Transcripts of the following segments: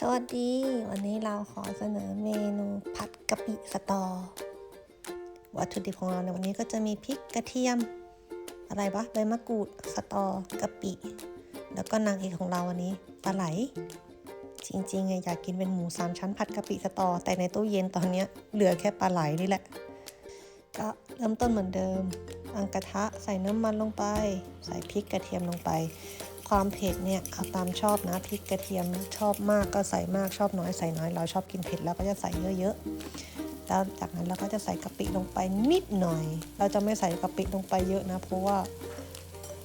สวัสดี วันนี้เราขอเสนอเมนูผัดกะปิสตอ วัตถุดิบของเราในวันนี้ก็จะมีพริกกระเทียม อะไรวะใบมะกรูดสตอกะปิ แล้วก็นางเอกของเราวันนี้ปลาไหล จริงๆไงอยากกินเป็นหมูสามชั้นผัดกะปิสตอ แต่ในตู้เย็นตอนนี้เหลือแค่ปลาไหลนี่แหละ ก็เริ่มต้นเหมือนเดิมอังกระทะใส่น้ำมันลงไป ใส่พริกกระเทียมลงไป ความเผ็ดเนี่ยเอาตามชอบนะพริกกระเทียมชอบมากก็ใส่มากชอบน้อยใส่น้อย เราชอบกินเผ็ดแล้วก็จะใส่เยอะๆแล้วจากนั้นเราก็จะใส่กะปิลงไปนิดหน่อย เราจะไม่ใส่กะปิลงไปเยอะนะ เพราะว่า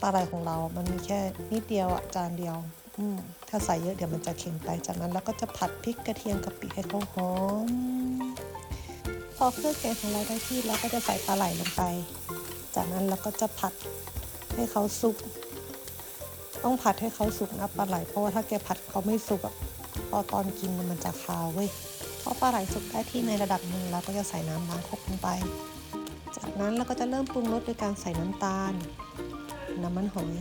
ปลาไหลของเรา มันมีแค่นิดเดียวอะจานเดียวอืถ้าใส่เยอะเดี๋ยวมันจะเค็มไป จากนั้นเราก็จะผัดพริกกระเทียมกะปิให้เขาหอม พอเครื่องแกงของเราได้ที่เราก็จะใส่ปลาไหลลงไป จากนั้นเราก็จะผัดให้เขาสุก ต้องผัดให้เขาสุกนะปลาไหลเพราะว่าถ้าแกผัดเขาไม่สุกอะพอตอนกินมันจะคาวเว้ยพอปลาไหลสุกได้ที่ในระดับหนึ่งเราก็จะใส่น้ำล้างครกลงไป จากนั้นเราก็จะเริ่มปรุงรสโดยการใส่น้ำตาล น้ำมันหอย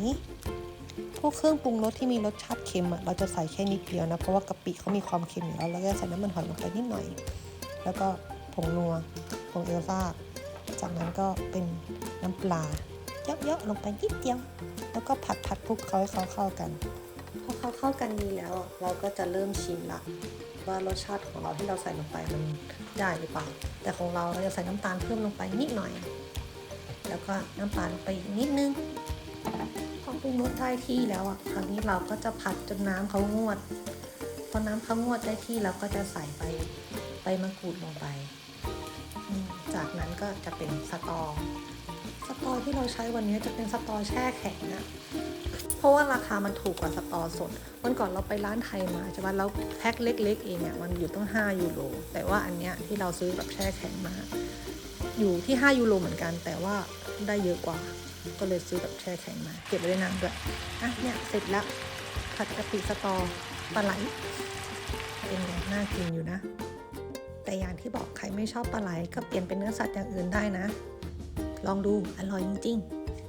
พวกเครื่องปรุงรสที่มีรสชาติเค็มอะเราจะใส่แค่นิดเดียวนะเพราะว่ากะปิเขามีความเค็มอยู่แล้วเราก็จะใส่น้ำมันหอยลงไปนิดหน่อย แล้วก็ผงนัวผงเอลซ่าจากนั้นก็เป็นน้ำปลา เยอะๆลงไปนิดเดียว แล้วก็ผัดผัดๆคลุกเขาให้เขาเข้ากันพอเขาเข้ากันดีแล้ว เราก็จะเริ่มชิมละว่ารสชาติของเราที่เราใส่ลงไปมันได้หรือเปล่า แต่ของเราเราจะใส่น้ำตาลเพิ่มลงไปนิดหน่อย แล้วก็น้ำตาลลงไปอีกนิดนึงพอปรุงรสได้ที่แล้วอะคราวนี้เราก็จะผัดจนน้ำเขางวดพอน้ำเขางวดได้ที่เราก็จะใส่ไปใบมะกรูดลงไป จากนั้นก็จะเป็นสตอสตอ ที่เราใช้วันนี้จะเป็นสตอแช่แข็งนะเพราะว่าราคามันถูกกว่าสตอสดวันก่อนเราไปร้านไทยมาใช่ป่ะแล้วแพ็คเล็ก ๆ เองอะมันอยู่ต้อง5 ยูโร แต่ว่าอันเนี้ยที่เราซื้อแบบแช่แข็งมา อยู่ที่ 5 ยูโรเหมือนกัน แต่ว่าได้เยอะกว่า ก็เลยซื้อแบบแช่แข็งมา เก็บไว้ได้นานด้วยอะเนี่ยเสร็จแล้วผัดกะปิสตอปลาไหลเป็นไงน่ากินอยู่นะ แต่อย่างที่บอกใครไม่ชอบปลาไหลก็เปลี่ยนเป็นเนื้อสัตว์อย่างอื่นได้นะ ลองดูอร่อยจริง